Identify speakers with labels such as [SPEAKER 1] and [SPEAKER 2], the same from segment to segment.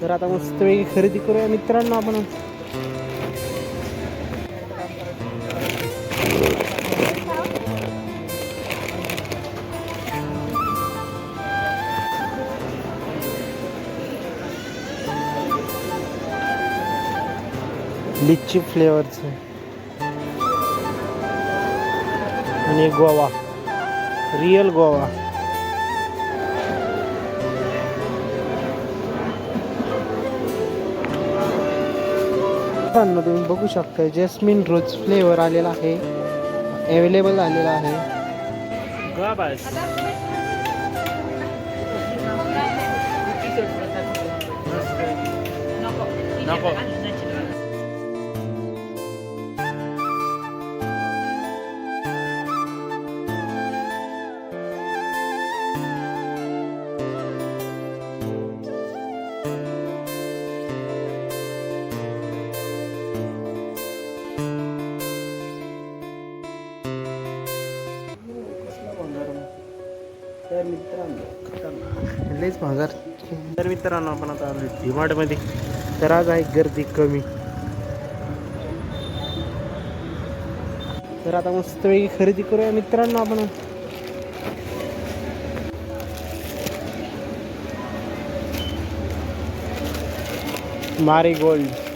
[SPEAKER 1] तर आता मस्त वेगळी खरेदी करूया मित्रांनो आपण. लिच्ची फ्लेवरचं. आणि गोवा रिअल गोवा मित्रांनो तुम्ही बघू शकता जस्मिन रोज फ्लेवर आलेला आहे अवेलेबल आलेला आहे.
[SPEAKER 2] नको.
[SPEAKER 1] तर मित्रांनो लयच महागार. तर मित्रांनो आपण आता आलो डिमार्टमध्ये. तर आज आहे गर्दी कमी. तर आता मस्त वेगळी खरेदी करूया मित्रांनो आपण. Marie gold.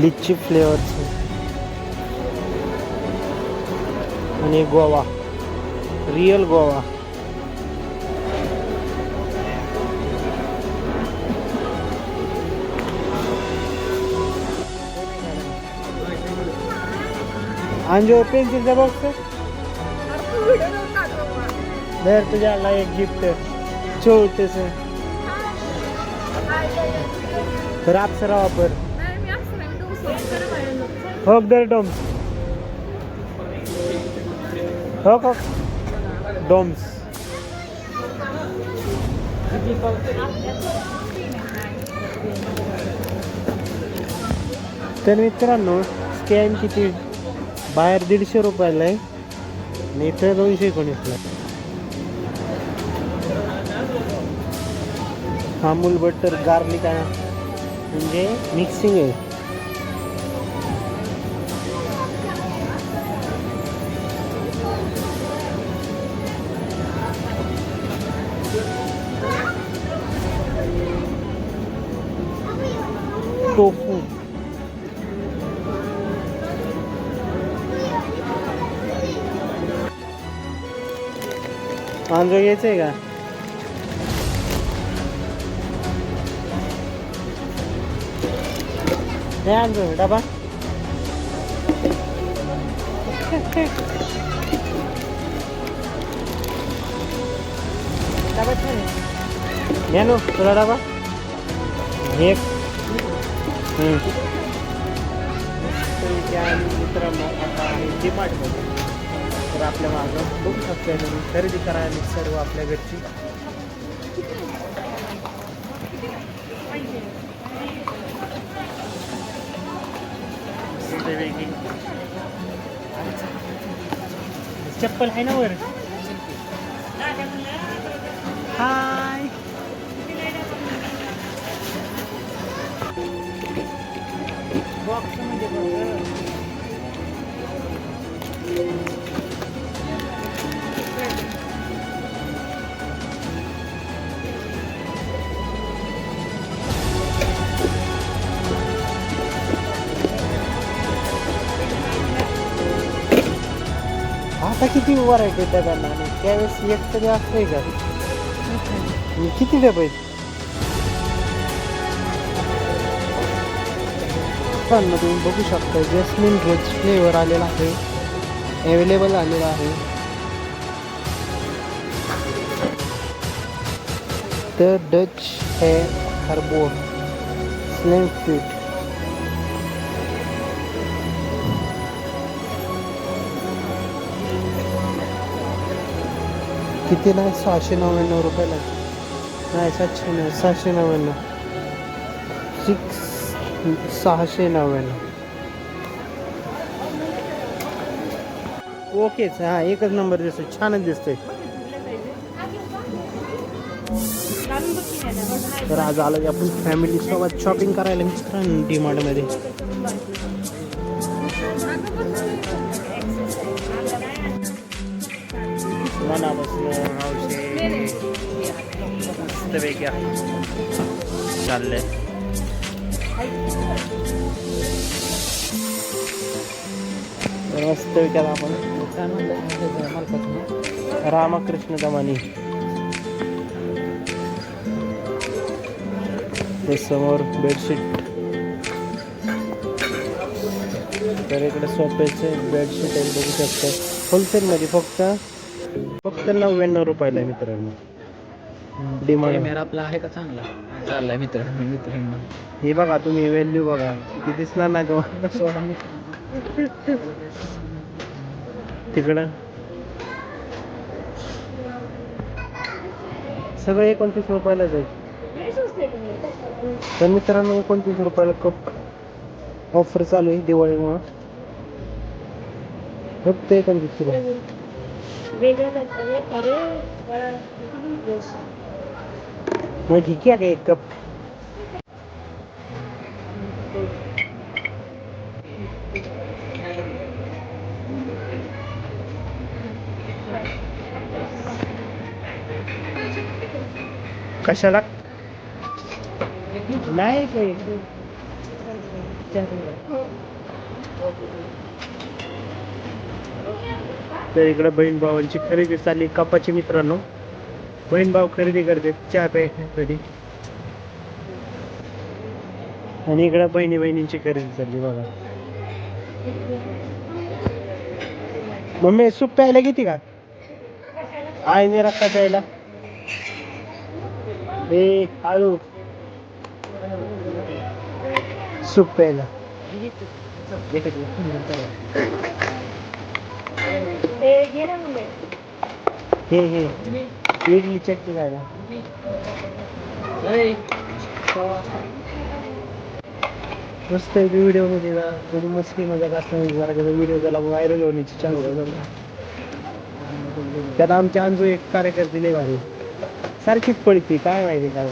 [SPEAKER 1] लिच्ची फ्लेवरचं आणि गोवा रिअल गोवा अंजो पेन्सिलचा बॉक्स दर तुझ्याला एक गिफ्ट छोटस तर अप्सरा वापर हो दर डोम्स हो का डोम्स तर मित्रांनो स्कॅन किती? बाहेर दीडशे रुपयाला आहे. आणि इथं दोनशे एकोणीसला अमूल बटर गार्लिक आहे. म्हणजे मिक्सिंग आहे. आंजो आहे का? हे आंजो डबा. मेनू तुला डबा. एक मित्रांनो आता तर आपल्या मागं. बघू शकता तुम्ही खरेदी करायला सर्व आपल्या घरची. वेगळी चप्पल आहे ना वर? हाय. बॉक्स म्हणजे आता किती व्हरायटी डब्यांना आणि त्यावेळेस एक तरी असतंय का? आणि किती डबे आहेत? तुम्ही बघू शकता जस्मिन रोज फ्लेवर आलेला आहे. अवेलेबल आलेला आहे. तर डच है आकार बोर्ड स्लिम फिट कितीला आहे सहाशे नव्याण्णव रुपयाला नाही सातशे नाही सहाशे नव्याण्णव. सिक्स सहाशे नव्याण्णव. ओकेच हां एकच नंबर दिसतोय. छानच दिसतोय. तर आज आलो आपण फॅमिली सोबत शॉपिंग करायला मित्रांनो डी मार्टमध्ये मनापासून औषध मस्तपैकी चाललंय. तर मस्तपैकी आता आपण रामकृष्ण दमानी ते समोर बेडशीट. तर इकडे सोफ्याचे बेडशीट आहे बघू शकतो. होलसेलमध्ये फक्त फक्त नव्याण्णव रुपयाला आहे मित्रांनो. डिमांड
[SPEAKER 2] कॅमेरा आपला आहे का चांगला? चाललाय मित्र मित्रांनो.
[SPEAKER 1] हे बघा तुम्ही व्हॅल्यू बघा. किती दिसणार नाही तुम्हाला?
[SPEAKER 2] मित्र
[SPEAKER 1] तिकडं? सगळं एकोणतीस रुपयालाच आहे तर मित्रांनो एकोणतीस रुपयाला कप ऑफर चालू आहे दिवाळीमुळं. फक्त एकोणतीस रुपये. मग ठीक आहे? का एक कप. कशाला? नाही काही तर इकडं बहीण भावांची खरेदी चालली कपाची मित्रांनो. बहीण भाऊ खरेदी करते. चहा प्यायसाठी आणि इकडं बहिणी बहिणींची खरेदी चालली बघा. मम्मी सूप प्यायला किती का? आईने रक्का प्यायला. ए आळू सूप प्यायला. हे हे. इडली चटणी खायला मस्त व्हिडिओमध्ये ना. थोडी मस्ती मजा असल्यामुळे जरा व्हिडिओ त्याला व्हायरल होण्याची चान्स त्यात आमच्या अंजू एक कार्यकर्ते लय भारी. सारखीच पडती काय माहिती काय.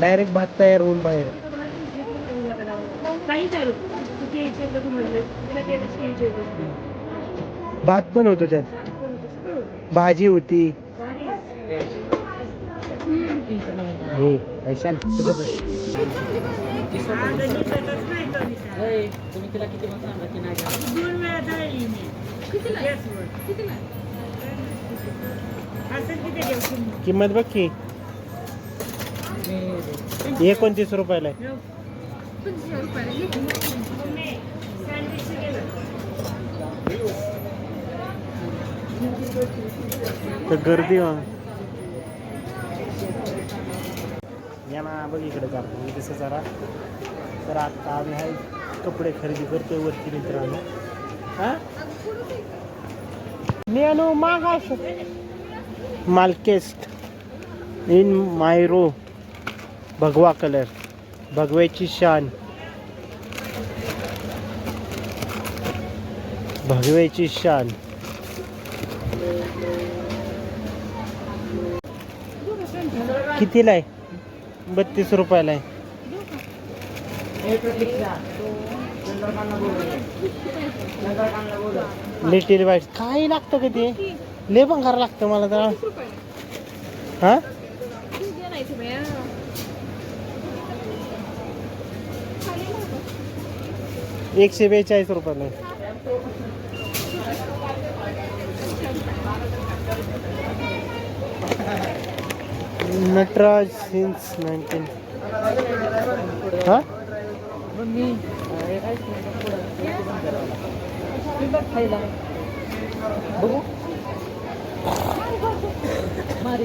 [SPEAKER 1] डायरेक्ट भात तयार होऊन बाहेर. भात पण होतो त्यात. भाजी होती. हे किंमत बघ की. एकोणतीस रुपयाला आहे. तर गर्दी मग या ना बघ इकडे जातो कसं जरा. तर आता आम्ही आहे कपडे खरेदी करतोय वरती मित्रांनो. हा? नेनो मागास. मालकेस्ट इन मायरो. भगवा कलर भगव्याची शान भगव्याची शान कितीला आहे बत्तीस रुपयाला आहे लिटिल वाईट काही लागतं का ते? लय भंगार लागतं मला तर. हा? एकशे बेचाळीस रुपयाला. Nataraj since nineteen. हा?
[SPEAKER 2] बघू. मारी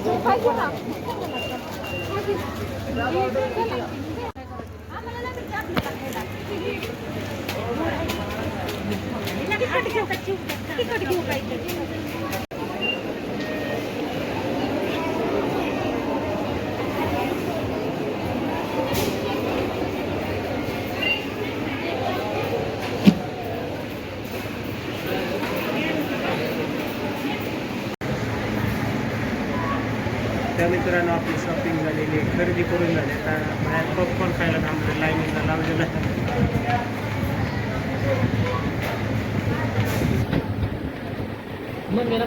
[SPEAKER 3] तिकट घेऊ काहीतरी
[SPEAKER 1] त्या मित्रांनो आपली शॉपिंग झालेली आहे. खरेदी करून झाली. आता बाहेर पॉपकॉर्न खायला थांबलं लाईनीला लावलेलं
[SPEAKER 2] Muy bien,